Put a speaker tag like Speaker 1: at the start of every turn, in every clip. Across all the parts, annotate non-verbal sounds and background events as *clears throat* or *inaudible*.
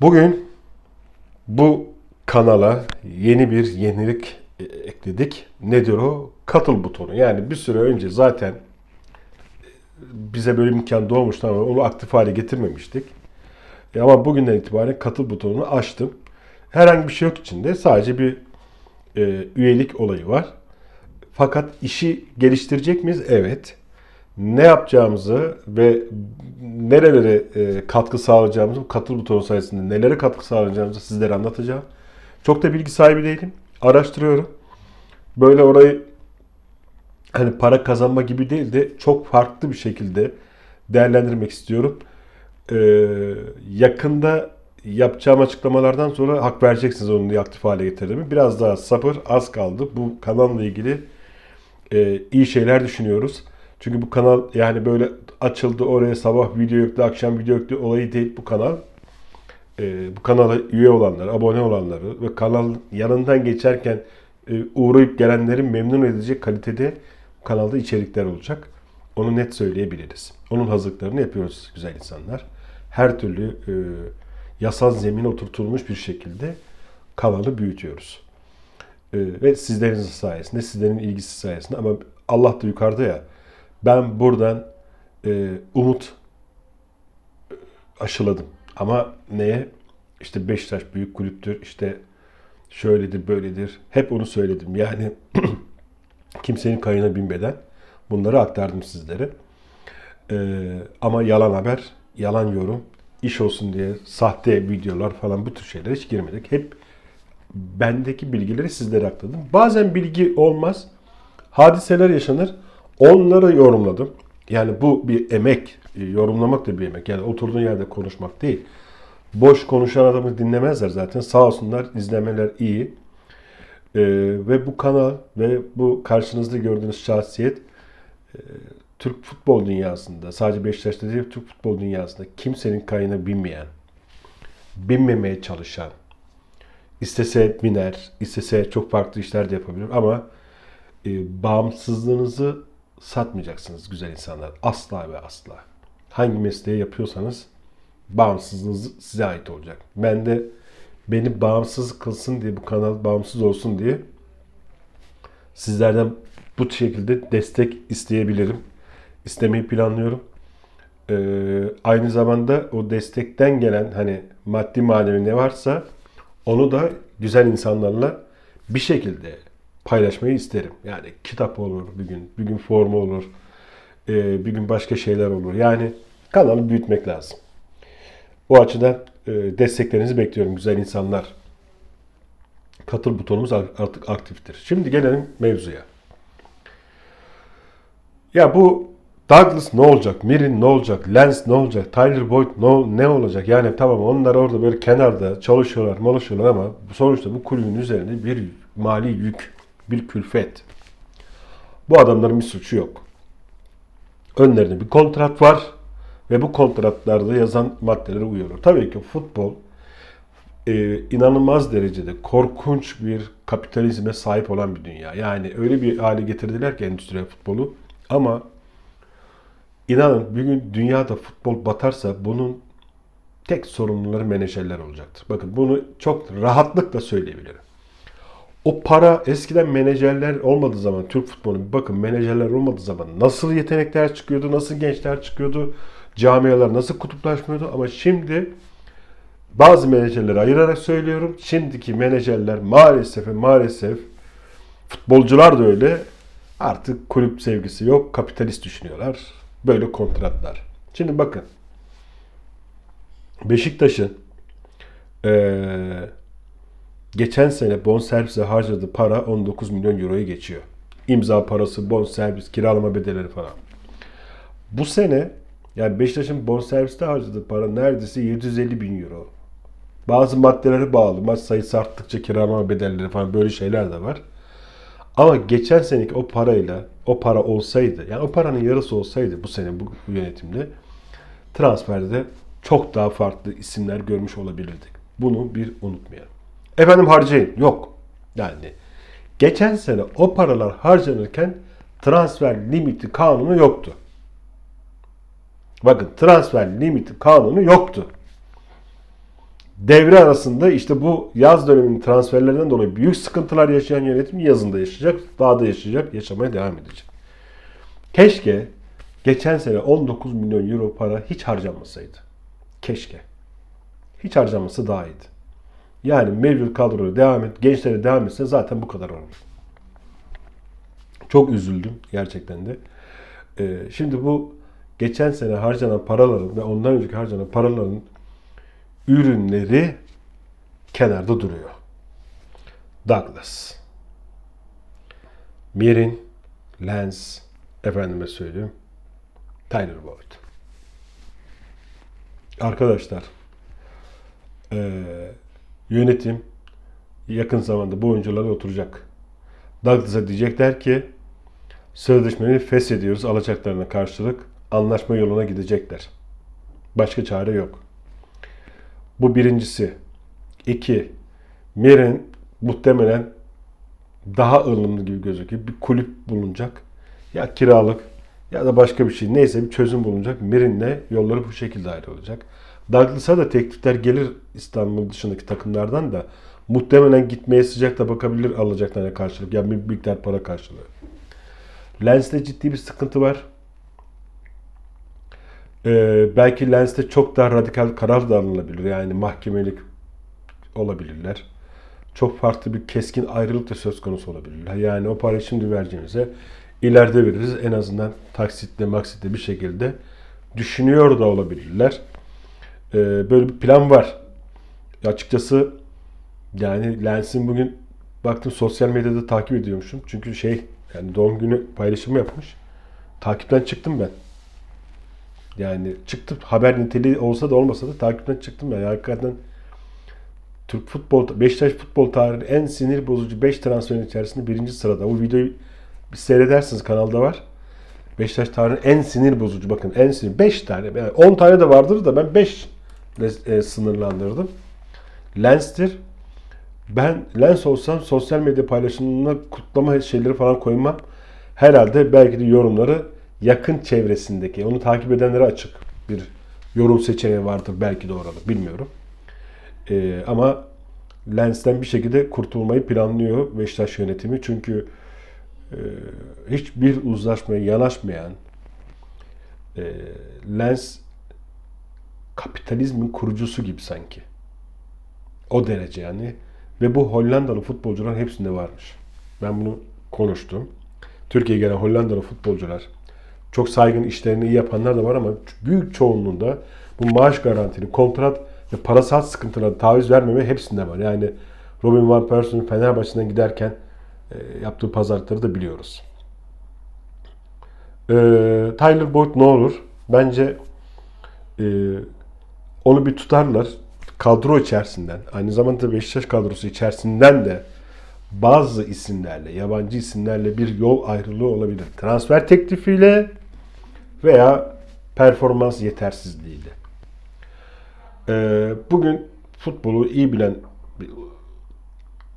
Speaker 1: Bugün bu kanala yeni bir yenilik e, ekledik. Nedir o? Katıl butonu. Yani bir süre önce zaten e, bize böyle imkan doğmuştu ama onu aktif hale getirmemiştik. E ama bugünden itibaren katıl butonunu açtım. Herhangi bir şey yok içinde. Sadece bir e, üyelik olayı var. Fakat işi geliştirecek miyiz? Evet. Ne yapacağımızı ve nerelere e, katkı sağlayacağımızı, katıl butonu sayesinde nelere katkı sağlayacağımızı sizlere anlatacağım. Çok da bilgi sahibi değilim. Araştırıyorum. Böyle orayı hani para kazanma gibi değil de çok farklı bir şekilde değerlendirmek istiyorum. Ee, yakında yapacağım açıklamalardan sonra hak vereceksiniz onu diye aktif hale getirdiğimi. Biraz daha sabır az kaldı. Bu kanalla ilgili e, iyi şeyler düşünüyoruz. Çünkü bu kanal yani böyle açıldı oraya sabah video yüklü, akşam video yüklü olayı değil bu kanal. E, bu kanala üye olanları, abone olanları ve kanal yanından geçerken e, uğrayıp gelenlerin memnun edecek kalitede kanalda içerikler olacak. Onu net söyleyebiliriz. Onun hazırlıklarını yapıyoruz güzel insanlar. Her türlü e, yasal zemine oturtulmuş bir şekilde kanalı büyütüyoruz. E, ve sizlerin sayesinde, sizlerin ilgisi sayesinde ama Allah da yukarıda ya. Ben buradan e, umut aşıladım. Ama neye? İşte Beşiktaş büyük kulüptür, işte şöyledir, böyledir. Hep onu söyledim. Yani *clears throat* kimsenin kayına binmeden bunları aktardım sizlere. Ee, ama yalan haber, yalan yorum, iş olsun diye sahte videolar falan bu tür şeylere hiç girmedik. Hep bendeki bilgileri sizlere aktardım. Bazen bilgi olmaz. Hadiseler yaşanır. Onları yorumladım. Yani bu bir emek. E, Yorumlamak da bir emek. Yani oturduğun yerde konuşmak değil. Boş konuşan adamı dinlemezler zaten. Sağ olsunlar izlemeler iyi. Ee, ve bu kanal ve bu karşınızda gördüğünüz şahsiyet e, Türk futbol dünyasında sadece Beşiktaş'ta değil Türk futbol dünyasında kimsenin kayına binmeyen, binmemeye çalışan, istese biner, istese çok farklı işler de yapabilir ama e, bağımsızlığınızı satmayacaksınız güzel insanlar. Asla ve asla. Hangi mesleği yapıyorsanız bağımsızlığınız size ait olacak. Ben de beni bağımsız kılsın diye bu kanal bağımsız olsun diye sizlerden bu şekilde destek isteyebilirim. İstemeyi planlıyorum. Ee, aynı zamanda o destekten gelen hani maddi manevi ne varsa onu da güzel insanlarla bir şekilde paylaşmayı isterim. Yani kitap olur bir gün, bir gün forma olur, ee, bir gün başka şeyler olur. Yani kanalı büyütmek lazım. Bu açıdan e, desteklerinizi bekliyorum güzel insanlar. Katıl butonumuz artık aktiftir. Şimdi gelelim mevzuya. Ya bu Douglas ne olacak? Mirin ne olacak? Lens ne olacak? Tyler Boyd ne, ne olacak? Yani tamam onlar orada böyle kenarda çalışıyorlar, çalışıyorlar ama sonuçta bu kulübün üzerinde bir mali yük, bir külfet. Bu adamların bir suçu yok. Önlerinde bir kontrat var ve bu kontratlarda yazan maddelere uyuyorlar. Tabii ki futbol e, inanılmaz derecede korkunç bir kapitalizme sahip olan bir dünya. Yani öyle bir hale getirdiler ki endüstriyel futbolu ama inanın bir gün dünyada futbol batarsa bunun tek sorumluları menajerler olacaktır. Bakın bunu çok rahatlıkla söyleyebilirim. O para eskiden menajerler olmadığı zaman Türk futbolu bir bakın menajerler olmadığı zaman nasıl yetenekler çıkıyordu, nasıl gençler çıkıyordu, camialar nasıl kutuplaşmıyordu ama şimdi bazı menajerleri ayırarak söylüyorum. Şimdiki menajerler maalesef maalesef futbolcular da öyle artık kulüp sevgisi yok. Kapitalist düşünüyorlar. Böyle kontratlar. Şimdi bakın. Beşiktaş'ın ee, geçen sene bonservise harcadığı para 19 milyon euroyu geçiyor. İmza parası, bonservis, kiralama bedelleri falan. Bu sene yani Beşiktaş'ın bonserviste harcadığı para neredeyse 750 bin euro. Bazı maddelere bağlı. Maç sayısı arttıkça kiralama bedelleri falan böyle şeyler de var. Ama geçen seneki o parayla o para olsaydı yani o paranın yarısı olsaydı bu sene bu yönetimde transferde çok daha farklı isimler görmüş olabilirdik. Bunu bir unutmayalım. Efendim harcayın. Yok. Yani geçen sene o paralar harcanırken transfer limiti kanunu yoktu. Bakın transfer limiti kanunu yoktu. devre arasında işte bu yaz döneminin transferlerinden dolayı büyük sıkıntılar yaşayan yönetim yazında yaşayacak, daha da yaşayacak, yaşamaya devam edecek. Keşke geçen sene 19 milyon euro para hiç harcanmasaydı. Keşke. Hiç harcanması daha iyiydi. Yani mevcut kadroya devam et, gençlere devam etse zaten bu kadar olur. Çok üzüldüm gerçekten de. Ee, şimdi bu geçen sene harcanan paraların ve ondan önceki harcanan paraların ürünleri kenarda duruyor. Douglas, Mirin, Lens, efendime söyleyeyim, Tyler Boyd. Arkadaşlar, eee, yönetim yakın zamanda bu oyuncularla oturacak. Douglas'a diyecekler ki sözleşmeyi feshediyoruz alacaklarına karşılık anlaşma yoluna gidecekler. Başka çare yok. Bu birincisi. İki, Mir'in muhtemelen daha ılımlı gibi gözüküyor. Bir kulüp bulunacak. Ya kiralık ya da başka bir şey. Neyse bir çözüm bulunacak. Mirin'le yolları bu şekilde ayrılacak. Douglas'a da teklifler gelir İstanbul dışındaki takımlardan da muhtemelen gitmeye sıcakta bakabilir alacaklarına karşılık. Yani bir miktar para karşılığı. Lens'te ciddi bir sıkıntı var. Ee, belki Lens'te çok daha radikal karar da alınabilir. Yani mahkemelik olabilirler. Çok farklı bir keskin ayrılık da söz konusu olabilirler. Yani o parayı şimdi vereceğimize ileride veririz. En azından taksitle maksitle bir şekilde düşünüyor da olabilirler. Ee, böyle bir plan var. Açıkçası yani Lens'in bugün baktım sosyal medyada takip ediyormuşum. Çünkü şey yani doğum günü paylaşımı yapmış. Takipten çıktım ben. Yani çıktım haber niteliği olsa da olmasa da takipten çıktım ben. Yani hakikaten Türk futbol, Beşiktaş futbol tarihinin en sinir bozucu 5 transferin içerisinde birinci sırada. O videoyu bir seyredersiniz kanalda var. Beşiktaş tarihinin en sinir bozucu bakın en sinir 5 tane yani 10 tane de vardır da ben 5 ile e, sınırlandırdım. Lens'tir. Ben Lens olsam sosyal medya paylaşımına kutlama şeyleri falan koymam. Herhalde belki de yorumları yakın çevresindeki, onu takip edenlere açık bir yorum seçeneği vardır belki de orada bilmiyorum. Ee, ama Lens'ten bir şekilde kurtulmayı planlıyor Beşiktaş yönetimi. Çünkü e, hiçbir uzlaşmaya yanaşmayan e, Lens kapitalizmin kurucusu gibi sanki. O derece yani. Ve bu Hollandalı futbolcuların hepsinde varmış. Ben bunu konuştum. Türkiye'ye gelen Hollandalı futbolcular çok saygın işlerini iyi yapanlar da var ama büyük çoğunluğunda bu maaş garantili, kontrat ve parasal sıkıntılara taviz vermeme hepsinde var. Yani Robin Van Persie'nin Fenerbahçe'den giderken e, yaptığı pazarlıkları da biliyoruz. E, Tyler Boyd ne olur? Bence e, onu bir tutarlar. Kadro içerisinden, aynı zamanda Beşiktaş kadrosu içerisinden de bazı isimlerle, yabancı isimlerle bir yol ayrılığı olabilir. Transfer teklifiyle veya performans yetersizliğiyle. Ee, bugün futbolu iyi bilen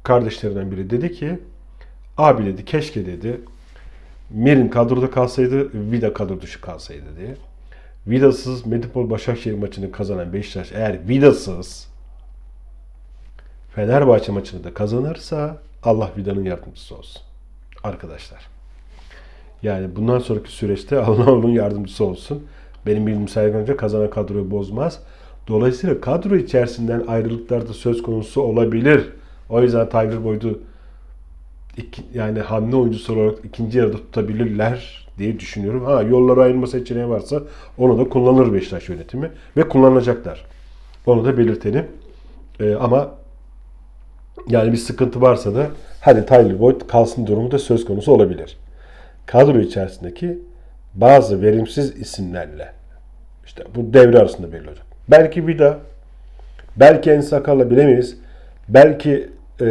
Speaker 1: kardeşlerinden biri dedi ki abi dedi keşke dedi Mirin kadroda kalsaydı Vida kadro dışı kalsaydı diye. Vidasız Medipol Başakşehir maçını kazanan Beşiktaş eğer Vidasız Fenerbahçe maçını da kazanırsa Allah Vida'nın yardımcısı olsun. Arkadaşlar. Yani bundan sonraki süreçte *laughs* Allah onun yardımcısı olsun. Benim bildiğim saygınca kazanan kadroyu bozmaz. Dolayısıyla kadro içerisinden ayrılıklar da söz konusu olabilir. O yüzden Tiger Boyd'u yani hamle oyuncusu olarak ikinci yarıda tutabilirler diye düşünüyorum. Ha yollara ayrılma seçeneği varsa onu da kullanır Beşiktaş yönetimi ve kullanacaklar. Onu da belirtelim. Ee, ama yani bir sıkıntı varsa da hadi Tyler Boyd kalsın durumu da söz konusu olabilir. Kadro içerisindeki bazı verimsiz isimlerle işte bu devre arasında belli olacak. Belki Vida, belki En Sakala bilemeyiz. Belki e,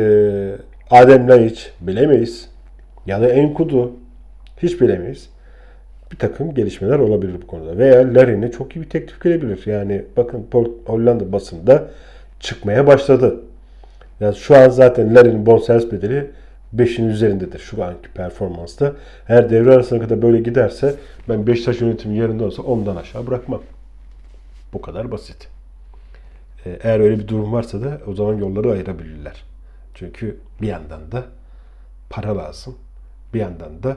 Speaker 1: Adem Laiç bilemeyiz. Ya da Enkudu hiç bilemeyiz. Bir takım gelişmeler olabilir bu konuda. Veya Larin'e çok iyi bir teklif gelebilir. Yani bakın Hollanda basında çıkmaya başladı. Yani şu an zaten Larin'in bonservis bedeli 5'in üzerindedir şu anki performansta. Eğer devre arasına kadar böyle giderse ben Beşiktaş yönetimi yerinde olsa ondan aşağı bırakmam. Bu kadar basit. E, eğer öyle bir durum varsa da o zaman yolları ayırabilirler. Çünkü bir yandan da para lazım. Bir yandan da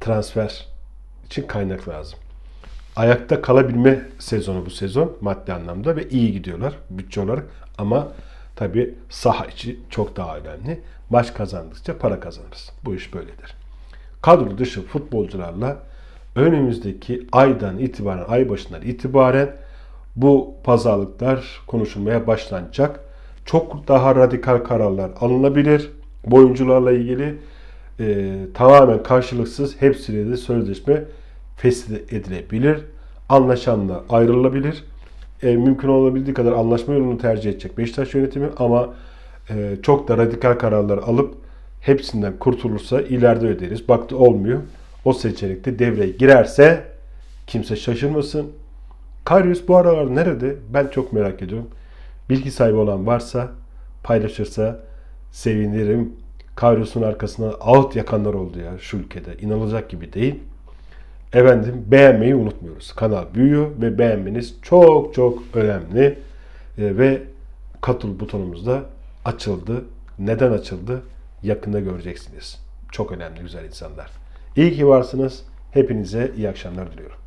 Speaker 1: transfer için kaynak lazım. Ayakta kalabilme sezonu bu sezon maddi anlamda ve iyi gidiyorlar bütçe olarak ama tabi saha içi çok daha önemli. Maç kazandıkça para kazanırız. Bu iş böyledir. Kadro dışı futbolcularla önümüzdeki aydan itibaren, ay başından itibaren bu pazarlıklar konuşulmaya başlanacak. Çok daha radikal kararlar alınabilir. Bu oyuncularla ilgili e, tamamen karşılıksız hepsiyle de sözleşme fesih edilebilir. Anlaşanla ayrılabilir. E, mümkün olabildiği kadar anlaşma yolunu tercih edecek Beşiktaş yönetimi ama e, çok da radikal kararlar alıp hepsinden kurtulursa ileride öderiz. Baktı olmuyor. O seçenekte devreye girerse kimse şaşırmasın. Karius bu aralar nerede? Ben çok merak ediyorum. Bilgi sahibi olan varsa paylaşırsa sevinirim. Karius'un arkasına ağıt yakanlar oldu ya şu ülkede. İnanılacak gibi değil. Efendim beğenmeyi unutmuyoruz. Kanal büyüyor ve beğenmeniz çok çok önemli. E, ve katıl butonumuz da açıldı. Neden açıldı? Yakında göreceksiniz. Çok önemli güzel insanlar. İyi ki varsınız. Hepinize iyi akşamlar diliyorum.